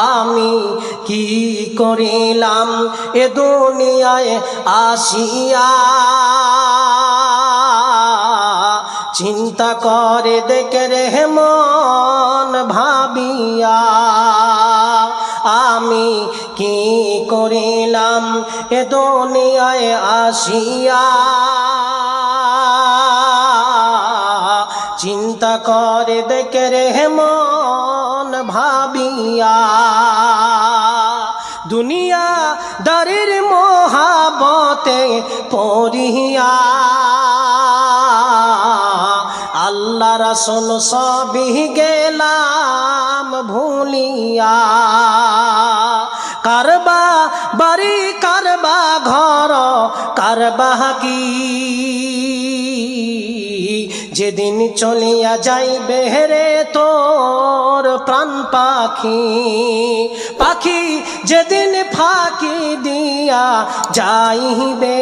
আমি কি করিলাম এ দুনিয়ায় আসিয়া? চিন্তা করে দেখে রে মন ভাবিয়া, আমি কি করিলাম এ দুনিয়ায় আসিয়া? চিন্তা করে দেখে রে মন পড়িয়া আল্লাহ রাসুল সবই গেলাম ভুলিয়া। কারবা বাড়ি কারবা ঘর কারবা কি যেদিন চলিয়া যাইবে রে তোর প্রাণ পাখি পাখি যেদিন ফাঁকি দিয়া যাইবে।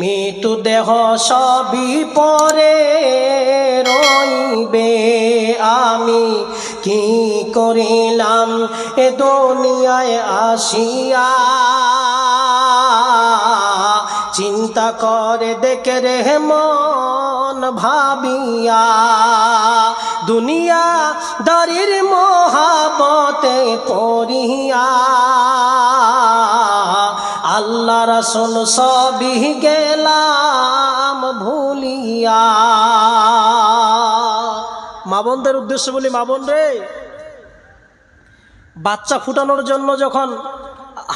মৃত্যু দেহ সবই পরে রইবে। আমি কি করিলাম এ দুনিয়ায় আসিয়া? চিন্তা করে দেখে রে মন ভাবিয়া, দুনিয়া দারির মহাবতে পড়িয়া। আল্লাহ রসুন সবই গেলাম ভুলিয়া। মা বোনদের উদ্দেশ্য বলি, মা বোন রে, বাচ্চা ফুটানোর জন্য যখন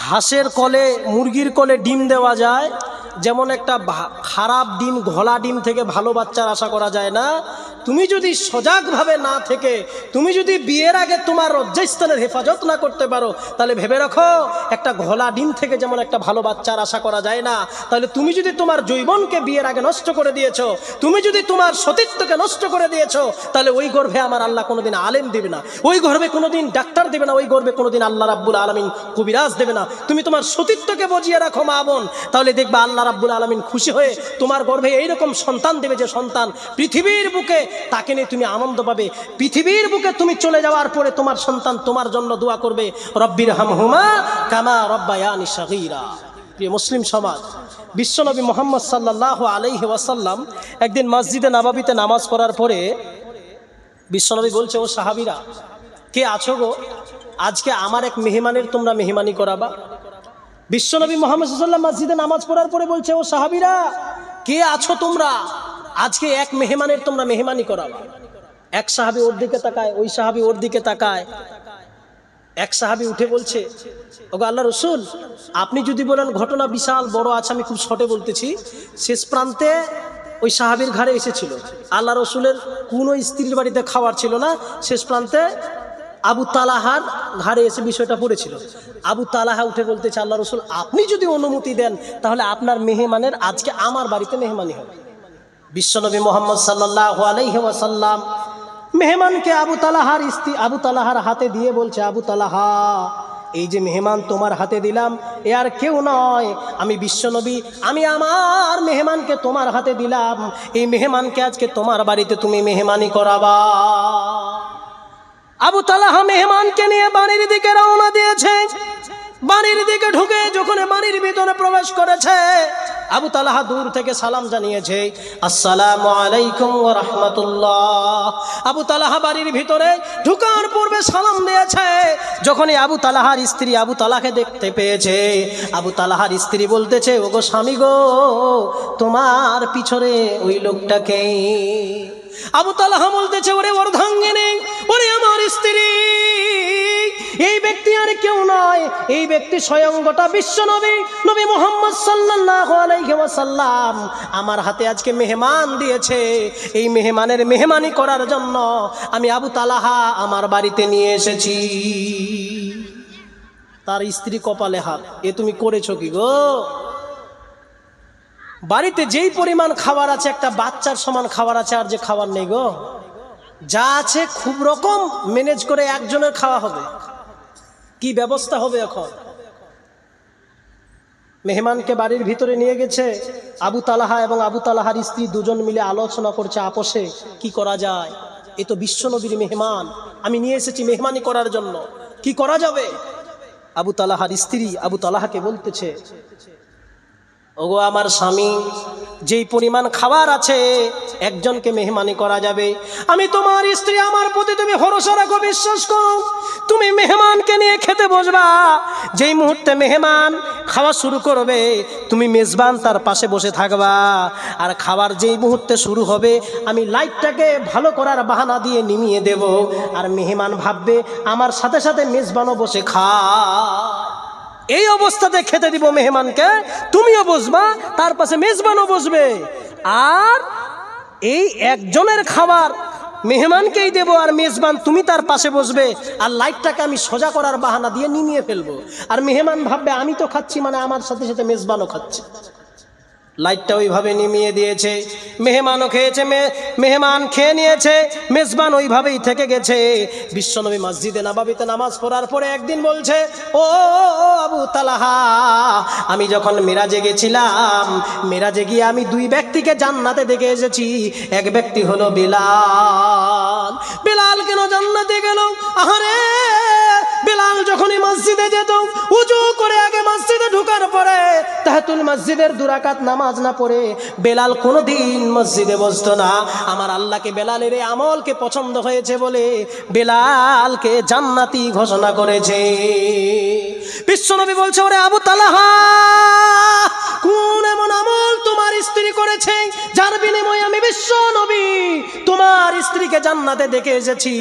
হাঁসের কলে, মুরগির কলে ডিম দেওয়া যায় যেমন একটা খারাপ ডিম ঘোলা ডিম থেকে ভালো বাচ্চার আশা করা যায় না তুমি যদি সজাগভাবে না থেকে, তুমি যদি বিয়ের আগে তোমার লজ্জাস্থানের হেফাজত না করতে পারো, তাহলে ভেবে রাখো, একটা ঘোলা ডিম থেকে যেমন একটা ভালো বাচ্চার আশা করা যায় না, তাহলে তুমি যদি তোমার জৈবনকে বিয়ের আগে নষ্ট করে দিয়েছ, তুমি যদি তোমার সতীত্বকে নষ্ট করে দিয়েছ, তাহলে ওই গর্ভে আমার আল্লাহ কোনোদিন আলেম দেবে না, ওই গর্ভে কোনোদিন ডাক্তার দেবে না, ওই গর্ভে কোনোদিন আল্লাহ রাব্বুল আলমিন কবিরাজ দেবে না। তুমি তোমার সতীত্বকে বজিয়ে রাখো, মা বোন, তাহলে দেখবা আল্লাহ রাব্বুল আলমিন খুশি হয়ে তোমার গর্ভে এইরকম সন্তান দেবে যে সন্তান পৃথিবীর বুকে তাকে নিয়ে তুমি আনন্দ পাবে। পৃথিবীর বুকে তুমি চলে যাওয়ার পরে তোমার সন্তান তোমার জন্য দোয়া করবে রব্বির হামহুমা কামা রব্বায়ানি সাগীরা। প্রিয় মুসলিম সমাজ, বিশ্বনবী মোহাম্মদ সাল্লাহ আলাইহি ওয়াসাল্লাম একদিন মসজিদে নাবাবিতে নামাজ পড়ার পরে বিশ্বনবী বলছে, ও সাহাবিরা, কে আছো গো? আজকে আমার এক মেহমানের তোমরা মেহমানি করাবা। বিশ্বনবী মোহাম্মদ সাল্লাম মসজিদে নামাজ পড়ার পরে বলছে, ও সাহাবিরা, কে আছো তোমরা? আজকে এক মেহমানের তোমরা মেহমানি করাবা। এক সাহাবি ওর দিকে তাকায়, ওই সাহাবি ওর দিকে তাকায়। এক সাহাবি উঠে বলছে, ওগো আল্লাহ রসুল, আপনি যদি বলেন ঘটনা বিশাল, বড় আছে, আমি খুব শর্টে বলতেছি। শেষ প্রান্তে ওই সাহাবির ঘরে এসেছিল। আল্লাহ রসুলের কোনো স্ত্রীর বাড়িতে খাওয়ার ছিল না। শেষ প্রান্তে আবু তালাহার ঘাড়ে এসে বিষয়টা পড়েছিল। আবু তালাহা উঠে বলতেছে, আল্লাহ রসুল, আপনি যদি অনুমতি দেন, তাহলে আপনার মেহমানের আজকে আমার বাড়িতে মেহমানি হবে। বিশ্বনবী মোহাম্মদ সাল্লাহ ওয়াসাল্লাম মেহমানকে আবু তালাহার স্ত্রী, আবু তালাহার হাতে দিয়ে বলছে, আবু তালাহা, এই যে মেহমান তোমার হাতে দিলাম, এ আর কেউ নয়। আমি বিশ্বনবী, আমি আমার মেহমানকে তোমার হাতে দিলাম। এই মেহমানকে আজকে তোমার বাড়িতে তুমি মেহমানি করাবা। আবু তালাহা মেহমানকে নিয়ে বাড়ির দিকে রওনা দিয়েছে। বাড়ির দিকে ঢুকে যখন বাড়ির ভিতরে প্রবেশ করেছে আবু তালাহা দূর থেকে সালাম জানিয়েছে, আসসালাম আলাইকুম ওয়া রাহমাতুল্লাহ। আবু তালাহা বাড়ির ভিতরে ঢুকার পূর্বে সালাম দিয়েছে। যখনই আবু তালাহার স্ত্রী আবু তালাকে দেখতে পেয়েছে, আবু তালাহার স্ত্রী বলতেছে, ওগো স্বামী গো, তোমার পিছনে ওই লোকটাকে আবু তালাহা বলতেছে, ওরে অর্ধাঙ্গিনী ওরে আমার স্ত্রী। এই ব্যক্তি আর কেউ নয় এই ব্যক্তি স্বয়ং গোটা বিশ্ব নবী নবী মোহাম্মদ ওয়াসাল্লাম। আমার হাতে আজকে মেহমান দিয়েছে। এই মেহমানের মেহমানি করার জন্য আমি আবু তালাহা আমার বাড়িতে নিয়ে এসেছি। তার স্ত্রী কপালে হাত। এ তুমি করেছ কি গো? বাড়িতে যেই পরিমাণ খাবার আছে, একটা বাচ্চার সমান খাবার আছে, আর যে খাবার নেই গো? যা আছে খুব রকম ম্যানেজ করে একজনের খাওয়া হবে। কি ব্যবস্থা হবে এখন? মেহমানকে বাড়ির ভিতরে নিয়ে গেছে। আবু তালাহা এবং আবু তালাহার স্ত্রী দুজন মিলে আলোচনা করছে আপোষে, কি করা যায়? এ তো বিশ্বনবীর মেহমান। আমি নিয়ে এসেছি মেহমানি করার জন্য। কি করা যাবে? আবু তালাহার স্ত্রী আবু তালাহাকে বলতেছে ওগো আমার স্বামী, যেই পরিমাণ খাবার আছে, একজনকে মেহমানি করা যাবে। আমি তোমার স্ত্রী, আমার প্রতি তুমি ভরসা রাখো, বিশ্বাস করো। তুমি মেহমানকে নিয়ে খেতে বসবা। যেই মুহূর্তে মেহমান খাওয়া শুরু করবে, তুমি মেজবান তার পাশে বসে থাকবা। আর খাবার যেই মুহূর্তে শুরু হবে, আমি লাইটটাকে ভালো করার বাহানা দিয়ে নিমিয়ে দেব। আর মেহমান ভাববে, আমার সাথে সাথে মেজবানও বসে খা এই অবস্থাতে খেতে দিব মেহমানকে, তুমিও বসবা, তার পাশে মেজবানও বসবে। আর এই একজনের খাবার মেহমানকেই দেব আর মেজবান তুমি তার পাশে বসবে। আর লাইটটাকে আমি সোজা করার বাহানা দিয়ে নিমিয়ে ফেলব। আর মেহমান ভাববে, আমি তো খাচ্ছি মানে আমার সাথে সাথে মেজবানও খাচ্ছে। লাইটটা ওইভাবে নিমিয়ে দিয়েছে। মেহমানও খেয়েছে মেহমান খেয়ে নিয়েছে, মেজবান ওইভাবেই থেকে গেছে। বিশ্বনবী মসজিদে নাবাবিতে নামাজ পড়ার পরে একদিন বলছে, ও আবু তালাহা, আমি যখন মেরাজে গেছিলাম, মেরাজে গিয়ে আমি দুই ব্যক্তিকে জান্নাতে দেখে এসেছি। এক ব্যক্তি হলো বেলাল। বেলাল কেন জান্নাতে গেল? আহারে! বেলাল যখনই মসজিদে যেত, উজু করে আগে মসজিদে ঢুকার পরে তাহাতুল মসজিদের দুরাকাত নামাজ না পড়ে বেলাল কোনোদিন মসজিদে বসত না। আমার আল্লাহকে, বেলালের এই আমলকে পছন্দ হয়েছে বলে বেলালকে জান্নাতি ঘোষণা করেছে। বিশ্বনবী বলছে, ওরে আবু তালাহা কোন এমন আমল তোমার স্ত্রী করেছে, যার বিনিময়ে আমি বিশ্ব নবী, তোমার স্ত্রীকে জান্নাতে দেখে এসেছি।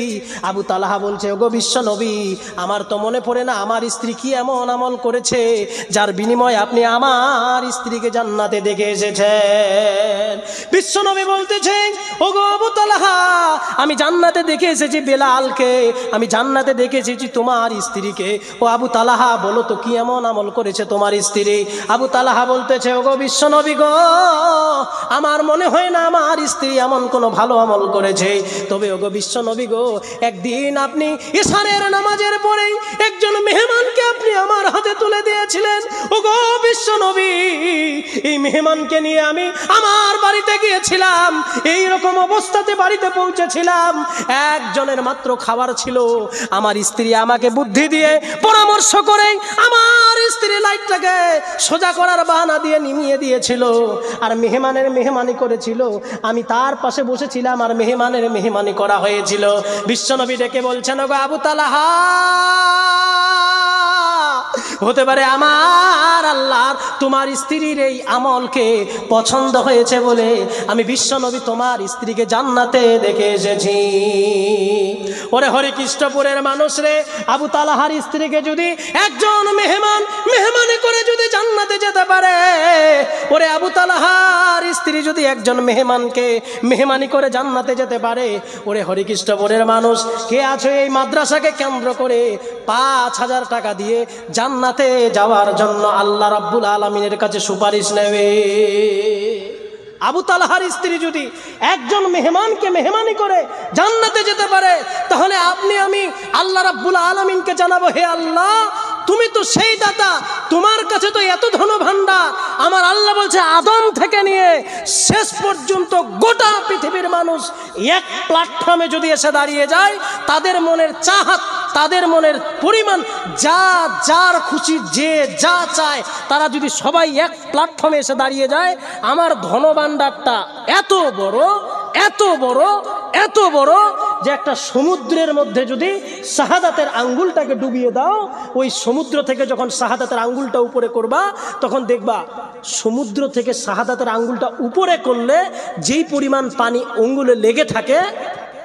আবু তালাহা বলছে, ওগো বিশ্ব নবী, আমার তো মনে পড়ে না, আমার স্ত্রী কি এমন আমল করেছে, যার বিনিময়ে আপনি আমার স্ত্রীকে জান্নাতে দেখে এসেছেন? বিশ্ব নবী বলতেছে, ওগো আবু তালাহা আমি জান্নাতে দেখে এসেছি বেলালকে, আমি জান্নাতে দেখে এসেছি তোমার স্ত্রীকে। ও আবু তালাহা, বলো তো, কি এমন আমল করেছে তোমার স্ত্রী? আবু তালাহা বলতেছে, ওগো বিশ্ব নবী গো, আমার মনে হয় না আমার স্ত্রী এমন কোনো ভালো আমল করেছে। তবে ওগো বিশ্ব নবী গো, একদিন আপনি ইশারের নামাজের পরেই একজন মেহমানকে আপনি আমার হাতে তুলে দিয়েছিলেন। ওগো বিশ্ব নবী, এই মেহমানকে নিয়ে আমি আমার বাড়িতে গিয়েছিলাম। এই রকম অবস্থাতে বাড়িতে পৌঁছেছিলাম। একজনের মাত্র খাবার ছিল। আমার স্ত্রী আমাকে বুদ্ধি দিয়ে পরামর্শ করে আমার স্ত্রী লাইটটাকে সোজা করার বাহানা দিয়ে নিমিয়ে দিয়েছিল। আর মেহমানের মেহমানি করেছিল। আমি তার পাশে বসেছিলাম আর মেহমানের মেহমানি করা হয়েছিল। বিশ্বনবী ডেকে বলছেন গো আবু তালাহা হতে পারে আমার আল্লাহর, তোমার স্ত্রীর এই আমলকে পছন্দ হয়েছে বলে আমি বিশ্বনবী তোমার স্ত্রীকে জান্নাতে দেখে এসেছি। ওরে হরে কৃষ্ণপুরের মানুষ রে, আবু তালাহার স্ত্রীকে যদি একজন মেহমান, মেহমানি করে যদি জান্নাতে যেতে পারে, ওরে আবু তালাহার স্ত্রী যদি একজন মেহমানকে মেহমানি করে জান্নাতে যেতে পারে, ওরে হরিকৃষ্ণপুরের মানুষ, কে আছে এই মাদ্রাসাকে কেন্দ্র করে পাঁচ হাজার টাকা দিয়ে জান্নাতে যাওয়ার জন্য আল্লাহ রাব্বুল আলমিনের কাছে সুপারিশ নেবে। আবু তালাহার স্ত্রী যদি একজন মেহমানকে মেহমানি করে জান্নাতে যেতে পারে, তাহলে আপনি আমি আল্লাহ রাব্বুল আলমিনকে জানাব, হে আল্লাহ, তুমি তো সেই দাতা, তোমার কাছে তো এত ধন ভাণ্ডার আমার আল্লাহ বলছে, আদম থেকে নিয়ে শেষ পর্যন্ত গোটা পৃথিবীর মানুষ এক প্ল্যাটফর্মে যদি এসে দাঁড়িয়ে যায়, তাদের মনের চাহাত তাদের মনের পরিমাণ, যা, যার খুশি, যে যা চায়, তারা যদি সবাই এক প্ল্যাটফর্মে এসে দাঁড়িয়ে যায়, আমার ধনভাণ্ডারটা এত বড় এত বড় এত বড় যে একটা সমুদ্রের মধ্যে যদি শাহাদাতের আঙ্গুলটাকে ডুবিয়ে দাও, ওই সমুদ্র থেকে যখন শাহাদাতের আঙ্গুলটা উপরে করবা, তখন দেখবা সমুদ্র থেকে শাহাদাতের আঙ্গুলটা উপরে করলে যেই পরিমাণ পানি আঙ্গুলে লেগে থাকে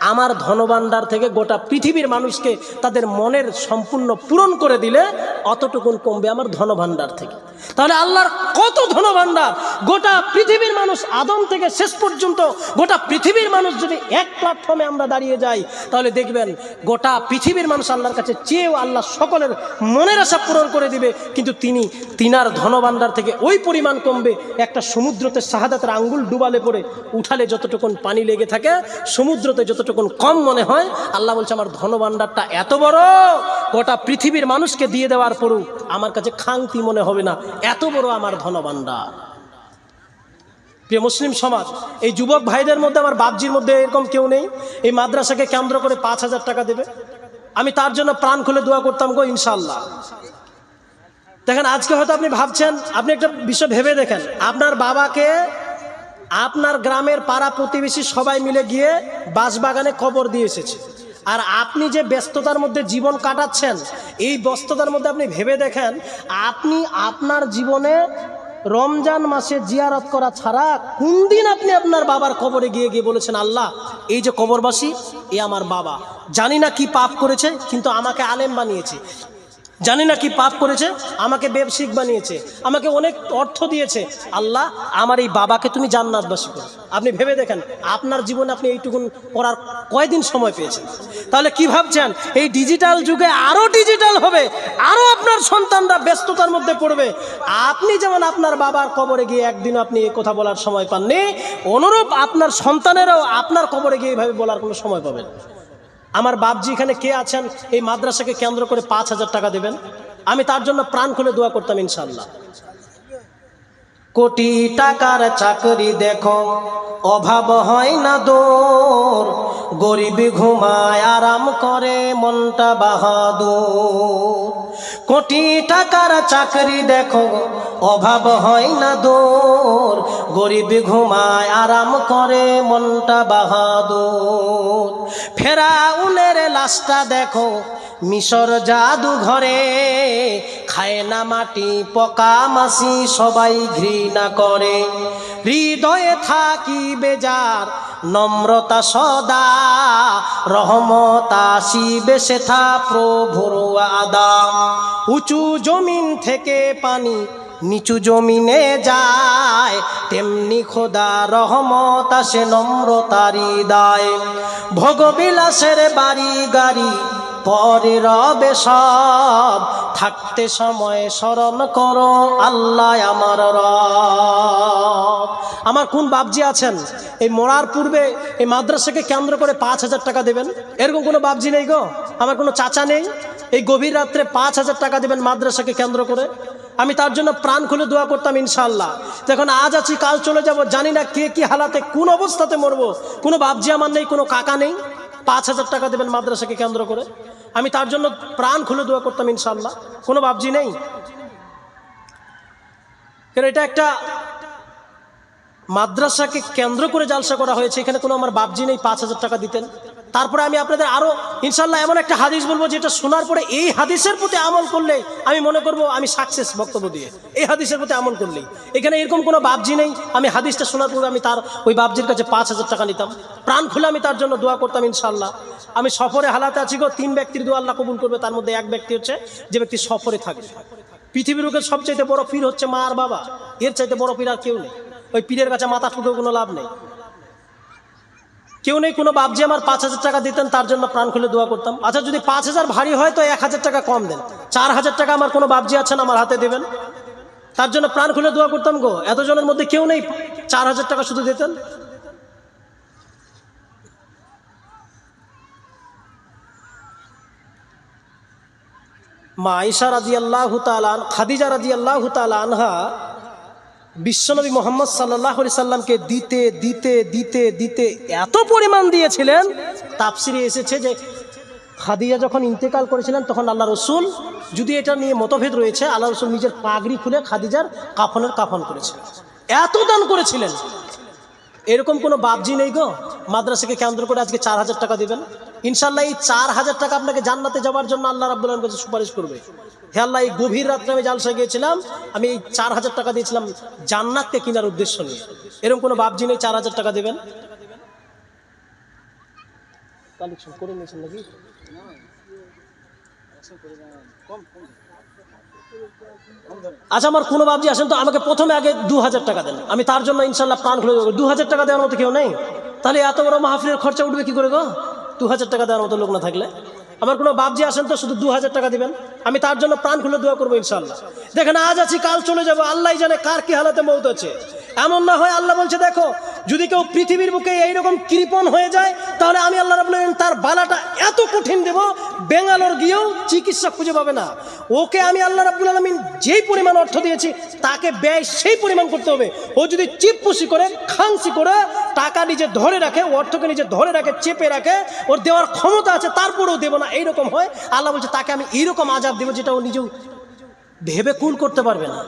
আমার ধনভাণ্ডার থেকে গোটা পৃথিবীর মানুষকে তাদের মনের সম্পূর্ণ পূরণ করে দিলে অতটুকুন কমবে আমার ধনভাণ্ডার থেকে। তাহলে আল্লাহর কত ধনভাণ্ডার? গোটা পৃথিবীর মানুষ আদম থেকে শেষ পর্যন্ত গোটা পৃথিবীর মানুষ যদি এক প্ল্যাটফর্মে আমরা দাঁড়িয়ে যাই, তাহলে দেখবেন গোটা পৃথিবীর মানুষ আল্লাহর কাছে চেয়েও আল্লাহ সকলের মনের আশা পূরণ করে দিবে, কিন্তু তিনি, তিনার ধনভাণ্ডার থেকে ওই পরিমাণ কমবে। একটা সমুদ্রতে শাহাদাতের আঙ্গুল ডুবালে পরে উঠালে যতটুকুন পানি লেগে থাকে, সমুদ্রতে যতটুকুন কম মনে হয়, আল্লাহ বলছে, আমার ধনভাণ্ডারটা এত বড়, গোটা পৃথিবীর মানুষকে দিয়ে দেওয়ার পরও আমার কাছে খাংতি মনে হবে না। এত বড় আমার ধনভাণ্ডার। প্রিয় মুসলিম সমাজ, এই যুবক ভাইদের মধ্যে, আমার বাপজির মধ্যে এরকম কেউ নেই? এই মাদ্রাসাকে কেন্দ্র করে পাঁচ হাজার টাকা দেবে? আমি তার জন্য প্রাণ খুলে দোয়া করতাম গো ইনশাল্লাহ দেখেন, আজকে হয়তো আপনি ভাবছেন, আপনি একটা বিষয় ভেবে দেখেন, আপনার বাবাকে আপনার গ্রামের পাড়া প্রতিবেশী সবাই মিলে গিয়ে বাঁশবাগানে কবর দিয়ে এসেছে। আর আপনি যে ব্যস্ততার মধ্যে জীবন কাটাচ্ছেন, এই ব্যস্ততার মধ্যে আপনি ভেবে দেখেন, আপনি আপনার জীবনে রমজান মাসে জিয়ারত করা ছাড়া কোন দিন আপনি আপনার বাবার কবরে গিয়ে গিয়ে বলেছেন, আল্লাহ, এই যে কবরবাসী, এ আমার বাবা। জানি না কি পাপ করেছে, কিন্তু আমাকে আলেম বানিয়েছে। জানি না কি পাপ করেছে, আমাকে ব্যবসায়িক বানিয়েছে, আমাকে অনেক অর্থ দিয়েছে। আল্লাহ, আমার এই বাবাকে তুমি জান্নাতবাসী করো। আপনি ভেবে দেখেন, আপনার জীবনে আপনি এইটুকুন করার কয়দিন সময় পেয়েছেন? তাহলে কি ভাবছেন? এই ডিজিটাল যুগে আরও ডিজিটাল হবে আরও আপনার সন্তানরা ব্যস্ততার মধ্যে পড়বে। আপনি যেমন আপনার বাবার কবরে গিয়ে একদিনও আপনি এই কথা বলার সময় পাননি, অনুরূপ আপনার সন্তানেরাও আপনার কবরে গিয়ে এইভাবে বলার কোনো সময় পাবেন। আমার বাপজি এখানে কে আছেন? এই মাদ্রাসাকে কেন্দ্র করে পাঁচ হাজার টাকা দেবেন। আমি তার জন্য প্রাণ খুলে দোয়া করতাম ইনশাল্লাহ কোটি টাকার চাকরি দেখো, অভাব হয় না দোর। গরিব ঘুমায়, আরাম করে, মনটা বাহাদুর। কোটি টাকার চাকরি দেখো, অভাব হয় না দোর। গরিব ঘুমায়, আরাম করে, মনটা বাহাদুর। ফেরাউনের লাশটা দেখো, মিশর জাদু ঘরে খায় না মাটি, পকা মাসি সবাই ঘৃণা করে। হৃদয়ে থাকি বেজার, নম্রতা সদা। রহমতা শিবে সেথা প্রভুর আদাম উঁচু জমিন থেকে পানি নিচু জমিনে যায়। তেমনি খোদা রহমত আসে নম্রতারি দায় ভোগবিলাসের বাড়ি গাড়ি পরে রবে সব। থাকতে সময় স্মরণ করো আল্লাহ আমার রব। আমার কোন বাবজি আছেন? এই মরার পূর্বে এই মাদ্রাসাকে কেন্দ্র করে পাঁচ হাজার টাকা দেবেন? এরকম কোনো বাবজি নেই গো? আমার কোনো চাচা নেই? এই গভীর রাত্রে পাঁচ হাজার টাকা দেবেন মাদ্রাসাকে কেন্দ্র করে? আমি তার জন্য প্রাণ খুলে দোয়া করতাম ইনশাল্লাহ যখন আজ আছি, কাল চলে যাব, জানি না কে কি হালাতে, কোন অবস্থাতে মরবো। কোনো বাবজি আমার নেই, কোনো কাকা নেই। পাঁচ হাজার টাকা দেবেন মাদ্রাসাকে কেন্দ্র করে। আমি তার জন্য প্রাণ খুলে দোয়া করতাম ইনশাল্লাহ কোনো বাবজি নেই। কারণ এটা একটা মাদ্রাসাকে কেন্দ্র করে জালসা করা হয়েছে। এখানে কোনো আমার বাবজি নেই, পাঁচ হাজার টাকা দিতেন। তারপরে আমি আপনাদের আরও ইনশাল্লাহ এমন একটা হাদিস বলব যেটা শোনার পরে এই হাদিসের প্রতি আমল করলে আমি মনে করব আমি সাকসেস বক্তব্য দিয়ে। এই হাদিসের প্রতি আমল করলেই। এখানে এরকম কোনো বাবজি নেই, আমি হাদিসটা শোনার পরে আমি তার ওই বাবজির কাছে পাঁচ হাজার টাকা নিতাম। প্রাণ খুলে আমি তার জন্য দোয়া করতাম ইনশাল্লাহ আমি সফরে হালাতে আছি গো, তিন ব্যক্তির দোয়া আল্লাহ কবুল করবে, তার মধ্যে এক ব্যক্তি হচ্ছে যে ব্যক্তি সফরে থাকবে পৃথিবীর বুকের সবচাইতে বড় পীর হচ্ছে মা আর বাবা, এর চাইতে বড় পীর আর কেউ নেই। ওই পীরের কাছে মাথা ঠুকে কোনো লাভ নেই। কেউ নেই, কোনো বাপজি আমার পাঁচ হাজার টাকা দিতেন, তার জন্য প্রাণ খুলে দোয়া করতাম। আচ্ছা যদি পাঁচ হাজার ভারী হয় তো এক হাজার টাকা কম দেন। চার হাজার টাকা আমার কোনো বাপজি আছেন, আমার হাতে দেবেন। তার জন্য প্রাণ খুলে দোয়া করতাম গো। এতজনের মধ্যে কেউ নেই, চার হাজার টাকা শুধু দিতেন। মা আইসা রাজি আল্লাহ তালান খাদিজা রাজি আল্লাহ আনহা বিশ্বনবী মোহাম্মদ সাল্লাহ সাল্লামকে দিতে দিতে দিতে দিতে এত পরিমাণ দিয়েছিলেন তাপসিরে এসেছে যে খাদিজা যখন ইন্তেকাল করেছিলেন, তখন আল্লাহ রসুল যদি এটা নিয়ে মতভেদ রয়েছে আল্লাহ রসুল নিজের পাগড়ি খুলে খাদিজার কাফনের কাফন করেছিলেন। এত দান করেছিলেন। এরকম কোনো বাবজি নেই গো? মাদ্রাসাকে কেন্দ্র করে আজকে চার হাজার টাকা দিবেন? ইনশাল্লাহ এই চার হাজার টাকা আপনাকে জান্নাতে যাওয়ার জন্য আল্লাহ আলম কাছে সুপারিশ করবে। হে আল্লাহ, এই গভীর রাত্রে আমি জালসা গিয়েছিলাম, আমি এই চার হাজার টাকা দিয়েছিলাম জান্নাতকে কেনার উদ্দেশ্য নিয়ে। এরকম কোনো বাবজি নেই, চার হাজার টাকা দেবেন। কালেকশন করে নিয়েছেন নাকি? আচ্ছা আমার কোনো বাবজি আসেন তো, আমাকে প্রথমে আগে দু হাজার টাকা দেন। আমি তার জন্য ইনশাল্লাহ প্রাণ খুলে দেবো। দু হাজার টাকা দেওয়ার মতো কেউ নেই? তাহলে এত বড় মাহফিলের খরচা উঠবে কি করে গো? দু হাজার টাকা দেওয়ার মতো লোক না থাকলে। আমার কোনো বাপজি আসেন তো, শুধু দু হাজার টাকা দিবেন। আমি তার জন্য প্রাণ খুলে দোয়া করব ইনশাল্লাহ দেখেন আজ আছি, কাল চলে যাব, আল্লাহ জানে কার কি হালাতে মৌত আছে এমন না হয় আল্লাহ বলছে, দেখো, যদি কেউ পৃথিবীর বুকে এইরকম কৃপণ হয়ে যায়, তাহলে আমি আল্লাহ রাবুল তার বালাটা এত কঠিন দেব, বেঙ্গালোর গিয়েও চিকিৎসা খুঁজে পাবে না। ওকে আমি আল্লাহ রাব্বুল আলমিন যেই পরিমাণ অর্থ দিয়েছি, তাকে ব্যয় সেই পরিমাণ করতে হবে। ও যদি চিপপুসি করে খাংসি করে টাকা নিজে ধরে রাখে, অর্থকে নিজে ধরে রাখে, চেপে রাখে, ওর দেওয়ার ক্ষমতা আছে, তারপরেও দেবো না, এইরকম হয়। আল্লাহ বলছে, তাকে আমি এইরকম আজাব দেবো যেটা ও নিজেও ভেবে কুল করতে পারবে না।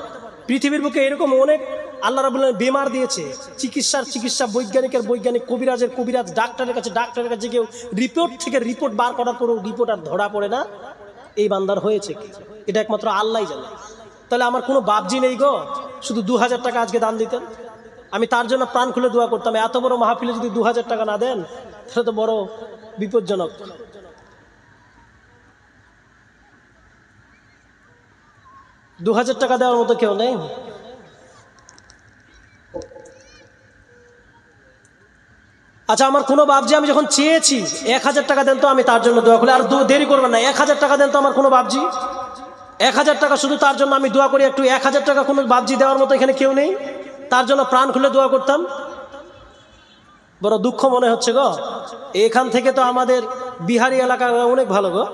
পৃথিবীর বুকে এরকম অনেক আল্লাহ রাবুল বেমার দিয়েছে। চিকিৎসার চিকিৎসা, বৈজ্ঞানিকের বৈজ্ঞানিক, কবিরাজের কবিরাজ, ডাক্তারের কাছে ডাক্তারের কাছে কেউ রিপোর্ট থেকে রিপোর্ট বার করার পরেও রিপোর্ট আর ধরা পড়ে না। এই বান্দার হয়েছে কি? এটা একমাত্র আল্লাহ জানে। তাহলে আমার কোনো বাবজি নেই গো? শুধু দু হাজার টাকা আজকে দান দিতেন? আমি তার জন্য প্রাণ খুলে দোয়া করতাম, এত বড় মাহফিলে যদি দু হাজার টাকা না দেন, তাহলে তো বড় বিপজ্জনক। দু হাজার টাকা দেওয়ার মতো কেউ নেই। আচ্ছা আমার কোনো বাবজি আমি যখন চেয়েছি এক হাজার টাকা দেন তো আমি তার জন্য দোয়া করি। আর দেরি করবেন না এক হাজার টাকা দেন তো আমার কোনো বাবজি এক হাজার টাকা শুধু তার জন্য আমি দোয়া করি, একটু এক হাজার টাকা কোনো বাবজি দেওয়ার মতো এখানে কেউ নেই। তার জন্য প্রাণ খুলে দোয়া করতাম। বড় দুঃখ মনে হচ্ছে গো। এখান থেকে তো আমাদের বিহারি এলাকা অনেক ভালো গো।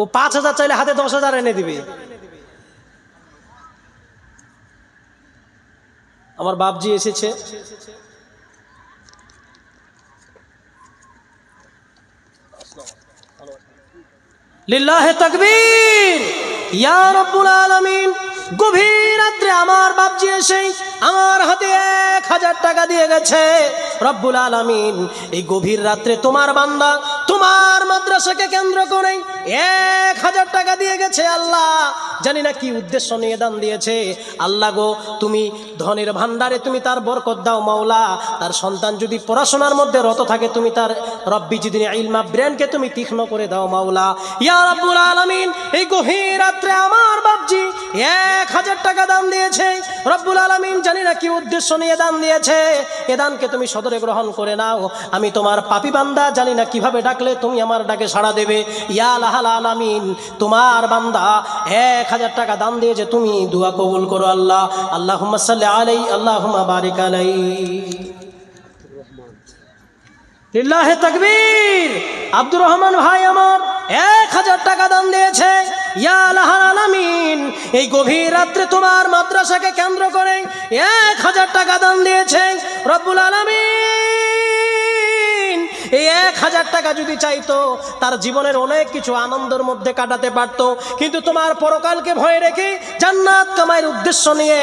ও পাঁচ হাজার চাইলে হাতে দশ হাজার এনে দিবে। আমার বাপজি এসেছে। লিল্লাহে তাকবীর। ইয়া রব্বুল আলামিন। গভীর রাত্রে আমার বাপজি এসে আমার হাতে এক হাজার টাকা দিয়ে গেছে। রব্বুল আলামিন, এই গভীর রাত্রে তোমার বান্দা তোমার মাদ্রাসাকে কেন্দ্র করে এক হাজার টাকা দিয়ে গেছে আল্লাহ। জানি না কি উদ্দেশ্য নিয়ে দান দিয়েছে। আল্লাহ গো, তুমি ধনের ভান্ডারে তুমি তার বরকত দাও মাওলা। তার সন্তান যদি পড়াশোনার মধ্যে রত থাকে, তুমি তার রব্বি যদি ইলমা ব্রেনকে তুমি তীক্ষ্ণ করে দাও মাওলা। ইয়া রাব্বুল আলামিন, এই গভীর রাত্রে আমার বাপজি এক হাজার টাকা দান দিয়েছে। রব্বুল আলামিন জানি না কি উদ্দেশ্য নিয়ে দান দিয়েছে। এ দানকে তুমি সদরে গ্রহণ করে নাও। আমি তোমার পাপি বান্দা, জানি না কীভাবে ডাকলে তুমি আমার ডাকে সাড়া দেবে। ইয়া লাহাল আলামিন, তোমার বান্দা এক হাজার টাকা দান দিয়েছে, তুমি দোয়া কবুল করো আল্লাহ। আল্লাহ সাল্লি আলাই আল্লাহ বারিক আলাই লিল্লাহে তকবীর। আব্দুর রহমান ভাই আমার এক হাজার টাকা দান দিয়েছে। এই গভীর রাত্রে তোমার মাদ্রাসাকে কেন্দ্র করে এক হাজার টাকা দান দিয়েছে। রব্বুল আলামিন এই এক হাজার টাকা যদি চাইতো, তার জীবনের অনেক কিছু আনন্দের মধ্যে কাটাতে পারতো। কিন্তু তোমার পরকালকে ভয় রেখে জান্নাত কামাইয়ের উদ্দেশ্য নিয়ে,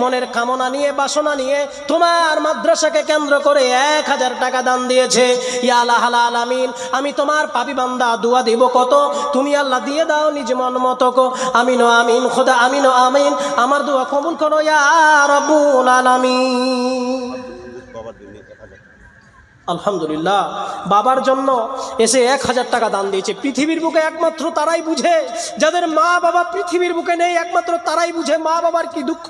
মনের কামনা নিয়ে, বাসনা নিয়ে তোমার মাদ্রাসাকে কেন্দ্র করে এক হাজার টাকা দান দিয়েছে। ইয়া আল্লাহ আলামিন, আমি তোমার পাপি বান্দা, দোয়া দিব কত? তুমি আল্লাহ দিয়ে দাও নিজ মন মতো কো। আমিন আমিন, খোদা, আমিন আমিন, আমার দোয়া কবুল করো ইয়া রব্বুল আলামিন। আলহামদুলিল্লাহ। বাবার জন্য এসে এক হাজার টাকা দান দিয়েছে। পৃথিবীর বুকে একমাত্র তারাই বুঝে। যাদের মা বাবা পৃথিবীর বুকে নেই, একমাত্র তারাই বুঝে মা বাবার কি দুঃখ।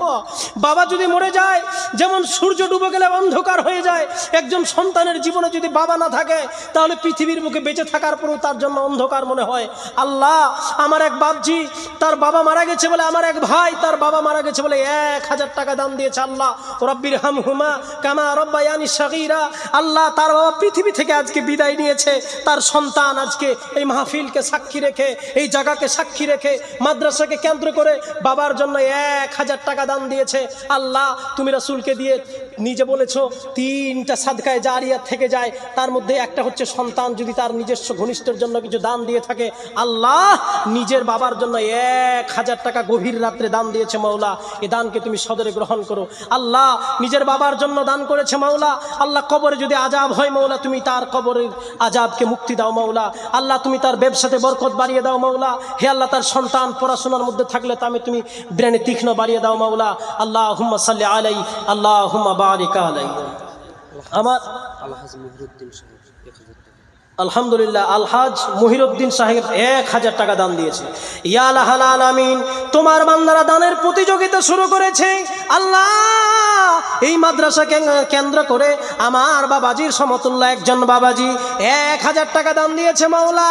বাবা যদি মরে যায়, যেমন সূর্য ডুবে গেলে অন্ধকার হয়ে যায়, একজন সন্তানের জীবনে যদি বাবা না থাকে, তাহলে পৃথিবীর বুকে বেঁচে থাকার পরেও তার জন্য অন্ধকার মনে হয়। আল্লাহ, আমার এক বাপজি, তার বাবা মারা গেছে বলে আমার এক ভাই, তার বাবা মারা গেছে বলে এক হাজার টাকা দান দিয়েছে আল্লাহ। রব্বির হাম হুমা কামা রব্বায়ানি সাগিরা। আল্লাহ, তার বাবা পৃথিবী থেকে আজকে বিদায় নিয়েছে, তার সন্তান আজকে এই মাহফিলকে সাক্ষী রেখে, এই জায়গাকে সাক্ষী রেখে, মাদ্রাসাকে কেন্দ্র করে বাবার জন্য এক হাজার টাকা দান দিয়েছে। আল্লাহ, তুমি রাসুলকে দিয়ে নিজে বলেছ, তিনটা সাদকায় জারিয়া থেকে যায়, তার মধ্যে একটা হচ্ছে সন্তান যদি তার নিজস্ব ঘনিষ্ঠের জন্য কিছু দান দিয়ে থাকে, আল্লাহ নিজের বাবার জন্য এক হাজার টাকা গভীর রাত্রে দান দিয়েছে মাওলা, এ দানকে তুমি সদরে গ্রহণ করো। আল্লাহ নিজের বাবার জন্য দান করেছে মাওলা, আল্লাহ কবরে যদি আজাব হয় মৌলা তুমি তার কবরের আজাবকে মুক্তি দাও মাওলা। আল্লাহ, তুমি তার ব্যবসাতে বরকত বাড়িয়ে দাও মাওলা। হে আল্লাহ, তার সন্তান পড়াশোনার মধ্যে থাকলে তামে তুমি ব্রেনে তীক্ষ্ণ বাড়িয়ে দাও মাওলা। আল্লাহ হুম্মা সাল্লি আলাই আল্লাহ হুম্মা বারিক আলাই আমার আল্লাহ আলহামদুলিল্লাহ আলহাজ মহিরুদ্দিন সাহেব এক হাজার টাকা দান দিয়েছে। ইয়া আল্লাহ আলামিন, তোমার বান্দারা দানের প্রতিযোগিতা শুরু করেছে। আল্লাহ, এই মাদ্রাসাকে কেন্দ্র করে আমার বাবাজির সমতুল্য একজন বাবাজি এক হাজার টাকা দান দিয়েছে মাওলা।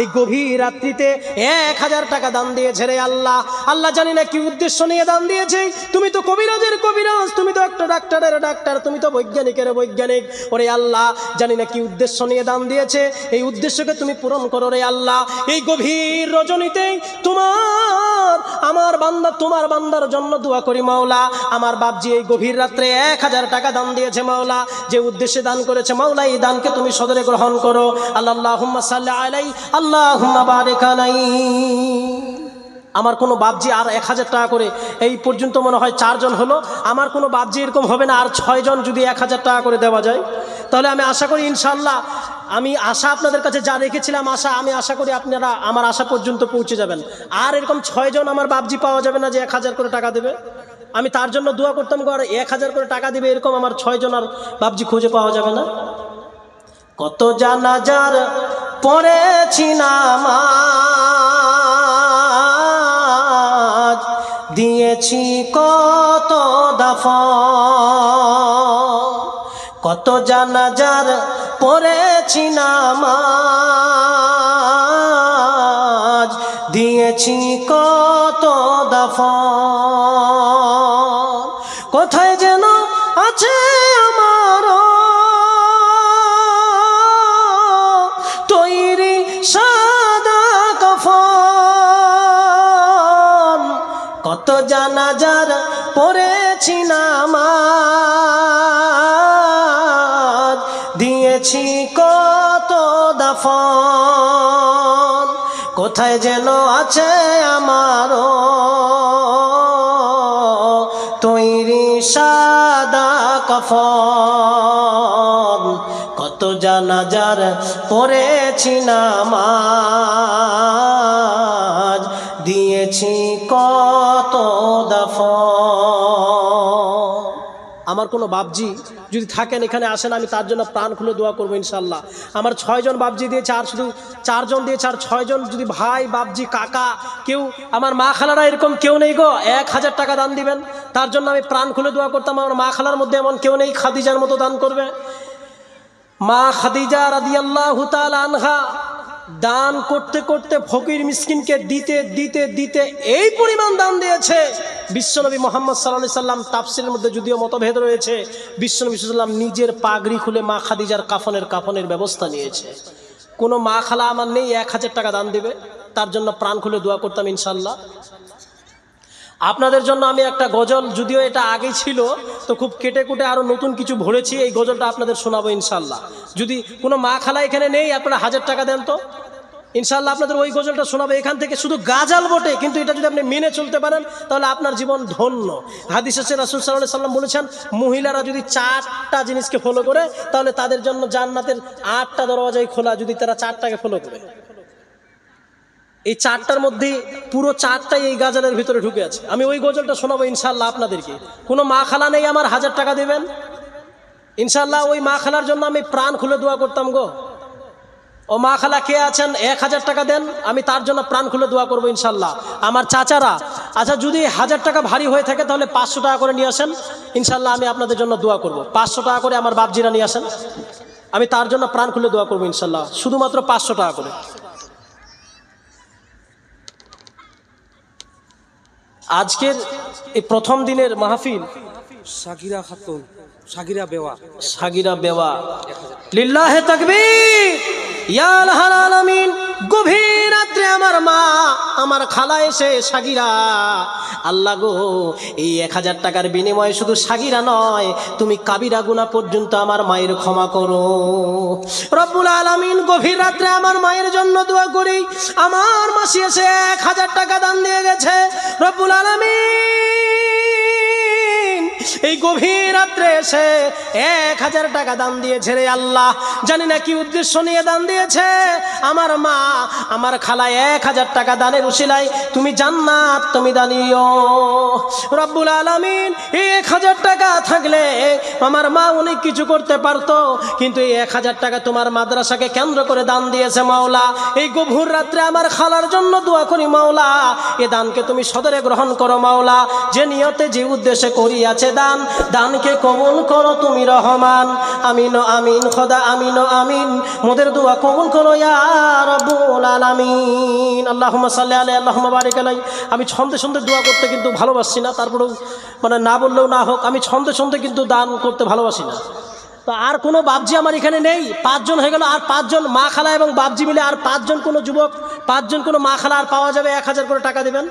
এই গভীর রাত্রিতে এক হাজার টাকা দান দিয়েছে রে আল্লাহ। আল্লাহ জানি না কি উদ্দেশ্য নিয়ে দান দিয়েছে। তুমি তো কবিরাজের কবিরাজ, তুমি তো একটা ডাক্তারের ডাক্তার, তুমি তো বৈজ্ঞানিকের বৈজ্ঞানিক। ওরে আল্লাহ জানি না কি উদ্দেশ্য নিয়ে দান দিয়েছে। এই উদ্দেশ্যকে তুমি পূরণ করো রে আল্লাহ। এই গভীর রজনীতে তোমার, আমার বান্দা, তোমার বান্দার জন্য দোয়া করি মাওলা। আমার বাপজি এই গভীর রাত্রে এক হাজার টাকা দান দিয়েছে মাওলা। যে উদ্দেশ্যে দান করেছে মাওলা, এই দানকে তুমি সদরে গ্রহণ করো। আল্লাহ সাল্লাহ আলাই আল্লাহ আমার কোনো বাপজি আর এক হাজার টাকা করে, এই পর্যন্ত মনে হয় চারজন হলো। আমার কোনো বাপজি এরকম হবে না, আর ছয়জন যদি এক হাজার টাকা করে দেওয়া যায়। তাহলে আমি আশা করি ইনশাল্লাহ আমি আশা আপনাদের কাছে যা রেখেছিলাম আশা, আমি আশা করি আপনারা আমার আশা পর্যন্ত পৌঁছে যাবেন। আর এরকম ছয়জন আমার বাপজি পাওয়া যাবে না যে এক হাজার করে টাকা দেবে। আমি তার জন্য দোয়া করতাম আর এক হাজার করে টাকা দিবে, এরকম আমার ছয়জন আর বাপজি খুঁজে পাওয়া যাবে না। কত জানা জানাজার পড়েছি নামাজ, দিয়েছি কত দফ কত জানাজার পড়েছি নামাজ, দিয়েছি কত দফ কোথায় যেন আছে আমার তৈরি সাদা কফন। কত জানাজার পড়েছি নামাজ দিয়েছি কত দাফন, কোথায় যেন আছে আমারও তৈরি সাদা কফন, কত জানাজার পড়েছি নামাজ, দিয়েছি আমার কোনো বাবজি যদি থাকেন, এখানে আসেন, আমি তার জন্য প্রাণ খুলে দোয়া করব ইনশাল্লাহ আমার ছয়জন বাবজি দিয়েছে, আর শুধু চারজন দিয়েছে, আর ছয়জন যদি ভাই বাবজি কাকা, কেউ, আমার মা খালারা এরকম কেউ নেই গো, এক হাজার টাকা দান দিবেন। তার জন্য আমি প্রাণ খুলে দোয়া করতাম, আমার মা খালার মধ্যে এমন কেউ নেই, খাদিজার মতো দান করবে। মা খাদিজা রাদিয়াল্লাহু আনহা দান করতে করতে ফকির মিসকিনকে দিতে দিতে দিতে এই পরিমাণ দান দিয়েছে। বিশ্বনবী মোহাম্মদ সাল্লা সাল্লাম তাফসিরের মধ্যে যদিও মতভেদ রয়েছে, বিশ্বনবী সাল্লাম নিজের পাগড়ি খুলে মা খাদিজার কাফনের কাফনের ব্যবস্থা নিয়েছে। কোনো মা খালা আমার নেই, এক হাজার টাকা দান দেবে, তার জন্য প্রাণ খুলে দোয়া করতাম ইনশাল্লাহ আপনাদের জন্য আমি একটা গজল, যদিও এটা আগে ছিল, তো খুব কেটে কুটে আরও নতুন কিছু ভরেছি, এই গজলটা আপনাদের শোনাবো ইনশাল্লাহ যদি কোনো মা খালা এখানে নেই, আপনারা হাজার টাকা দেন তো। ইনশাল্লাহ আপনাদের ওই গজলটা শোনাবো। এখান থেকে শুধু গাজাল বটে, কিন্তু এটা যদি আপনি মেনে চলতে পারেন, তাহলে আপনার জীবন ধন্য। হাদিস আছে রাসুল সাল্লাহ সাল্লাম বলেছেন, মহিলারা যদি চারটা জিনিসকে ফলো করে, তাহলে তাদের জন্য জান্নাতের আটটা দরওয়াজাই খোলা, যদি তারা চারটাকে ফলো করে। এই চারটার মধ্যে পুরো চারটাই এই গাজালের ভিতরে ঢুকে আছে। আমি ওই গজলটা শোনাবো ইনশাল্লাহ আপনাদেরকে। কোনো মা খালা নেই আমার, হাজার টাকা দেবেন? ইনশাল্লাহ ওই মা খালার জন্য আমি প্রাণ খুলে দোয়া করতাম গো। ও মা খালা কে আছেন? এক হাজার টাকা দেন, আমি তার জন্য প্রাণ খুলে দোয়া করব ইনশাল্লাহ আমার চাচারা আচ্ছা যদি হাজার টাকা ভারী হয়ে থাকে তাহলে পাঁচশো টাকা করে নিয়ে আসেন। ইনশাল্লাহ আমি আপনাদের জন্য দোয়া করব। পাঁচশো টাকা করে আমার বাপজিরা নিয়ে আসেন। আমি তার জন্য প্রাণ খুলে দোয়া করব ইনশাল্লাহ শুধুমাত্র পাঁচশো টাকা করে। আজকের এই প্রথম দিনের মাহফিল সাকিরা খাতুন সাকিরা বেওয়া। সাকিরা বেওয়া। লিল্লাহে তাকবীর। ইয়া আল আলামিন। গভীর রাত্রে আমার মা, আমার খালা এসে সাগিরা, আল্লাহ গো, এই এক হাজার টাকার বিনিময়ে শুধু সাগিরা নয়, তুমি কাবিরা গুনা পর্যন্ত আমার মায়ের ক্ষমা করো। রব্বুল আলামিন গভীর রাত্রে আমার মায়ের জন্য দোয়া করি, আমার মাসি এসে এক হাজার টাকা দান দিয়ে গেছে। রব্বুল আলামিন এই গভীর রাত্রে এসে এক হাজার টাকা দান দিয়েছে রে আল্লাহ। জানি না কি উদ্দেশ্য নিয়ে দান দিয়েছে। আমার মা আমার খালা এক হাজার টাকা দানের উশিলাই তুমি জান্নাত, তুমি দানিও রব্বুল আলামিন। এক হাজার টাকা থাকলে আমার মা অনেক কিছু করতে পারতো, কিন্তু এই এক হাজার টাকা তোমার মাদ্রাসাকে কেন্দ্র করে দান দিয়েছে মাওলা। এই গভীর রাত্রে আমার খালার জন্য দোয়া করি মাওলা। এ দানকে তুমি সদরে গ্রহণ করো মাওলা। যে নিয়তে, যে উদ্দেশ্যে করিয়াছে করেছে দান, দানকে কবুল করো তুমি রহমান। আমিন আমিন, খোদা, আমিন আমিন। মোদের দোয়া কবুল করো ইয়া রব্বুল আলামিন। আল্লাহুম্মা সাল্লি আলাইহি, আল্লাহুম্মা বারিক আলাই আমি ছন্দে ছন্দে দোয়া করতে কিন্তু ভালোবাসি না, তারপরেও মানে না বললেও না হোক, আমি ছন্দে ছন্দে কিন্তু দান করতে ভালোবাসি না। তো আর কোনো বাবজি আমার এখানে নেই, পাঁচজন হয়ে গেল, আর পাঁচজন মা খালা এবং বাবজি মিলে, আর পাঁচজন কোনো যুবক, পাঁচজন কোনো মা খালা, আর পাওয়া যাবে এক হাজার করে টাকা দেবেন।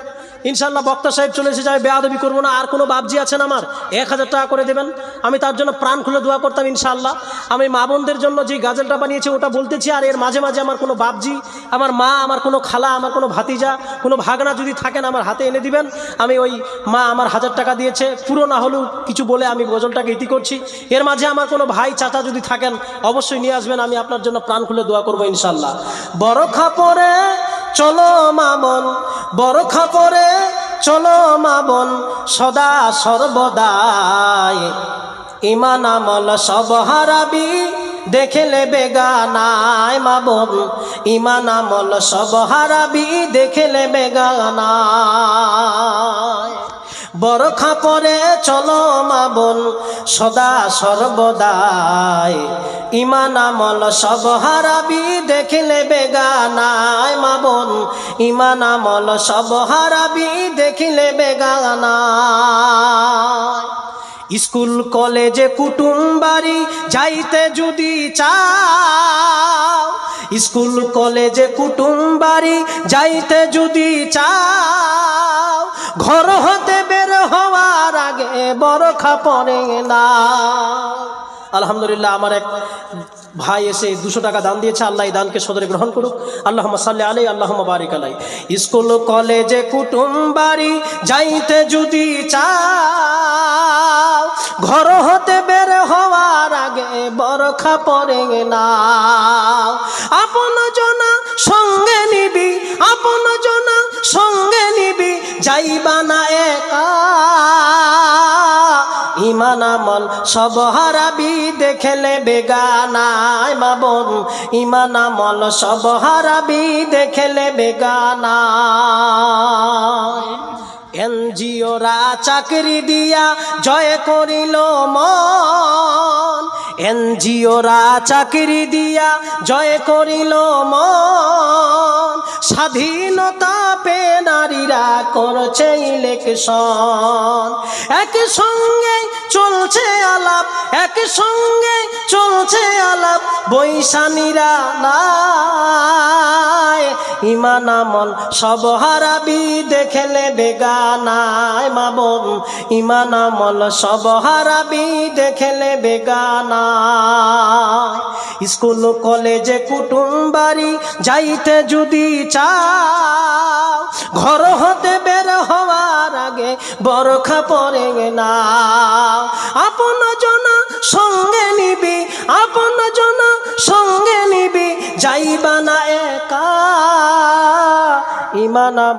ইনশাল্লাহ বক্তা সাহেব চলে এসে যাবে, বেয়াদবি করব না, আর কোনো বাবজি আছেন আমার? এক হাজার টাকা করে দেবেন। আমি তার জন্য প্রাণ খুলে দোয়া করতাম ইনশাল্লাহ আমি মা বোনদের জন্য যে গাজলটা বানিয়েছি, ওটা বলতেছি, আর এর মাঝে মাঝে আমার কোনো বাবজি আমার মা, আমার কোনো খালা, আমার কোনো ভাতিজা, কোনো ভাগনা যদি থাকেন, আমার হাতে এনে দিবেন। আমি ওই মা আমার হাজার টাকা দিয়েছে, পুরো না হলেও কিছু বলে আমি গজলটাকে ইতি করছি। এর মাঝে আমার কোনো ভাই, চাচা যদি থাকেন, অবশ্যই নিয়ে আসবেন, আমি আপনার জন্য প্রাণ খুলে দোয়া করব ইনশাল্লাহ বড় খাপরে চলো মামন বড় খাপরে চলো মামন সদা সর্বদাই। ইমান আমল সব হারাবি, দেখেলে বেগানায় মাবন ইমান আমল সব হারাবি, দেখেলে বেগানায় বড় খাপরে চলো মাবন সদা সর্বদাই। ইমান আমল সব হারাবি, দেখলে বেগানায় মাবন ইমান আমল সব হারাবি, দেখিলে বেগানায় স্কুল, কলেজে, কুটুম বাড়ি যাইতে যদি চাও, স্কুল, কলেজে, কুটুম বাড়ি যাইতে যদি চাও, ঘর হতে বের হওয়ার আগে বড় খাপড়ে না। আলহামদুলিল্লাহ, আমার এক ভাই এসে দুশো টাকা দান দিয়েছে, আল্লাহ দানকে সদরে গ্রহণ করুক। আল্লাহ সাল্লি আলাই আল্লাহ বারিক আলাই স্কুল, কলেজে, কুটুম বাড়ি যাইতে যদি চাও, ঘর হতে বের হওয়ার আগে বরখা পরে না। আপন জনা সঙ্গে নিবি, আপন জনা সঙ্গে নিবি, যাইবা না একা ইমান আমল সব হারাবি দেখলে বেগানায় মাবন ইমান আমল সব হারাবি দেখলে বেগানায়। এনজিওরা চাকরি দিয়া জয় করিল মন। এনজিওরা চাকরি দিয়া জয় করিল মন। স্বাধীনতা পে নারীরা করছে ইলেকশন এক সঙ্গে চলছে আলাপ এক সঙ্গে চলছে আলাপ, বৈশানীরা নাই। ইমান আমল সব হারাবি, দেখলে বেগানায় মাবন ইমান আমল সব হারাবি, দেখলে বেগানায় স্কুল, কলেজে, কুটুম বাড়ি, যাইতে যদি চাও, ঘর হতে বের হওয়ার আগে বরখা পরে না আপন জনা সঙ্গে নিবি আপন জনা সঙ্গে নিবি যাইবা না একা ইমান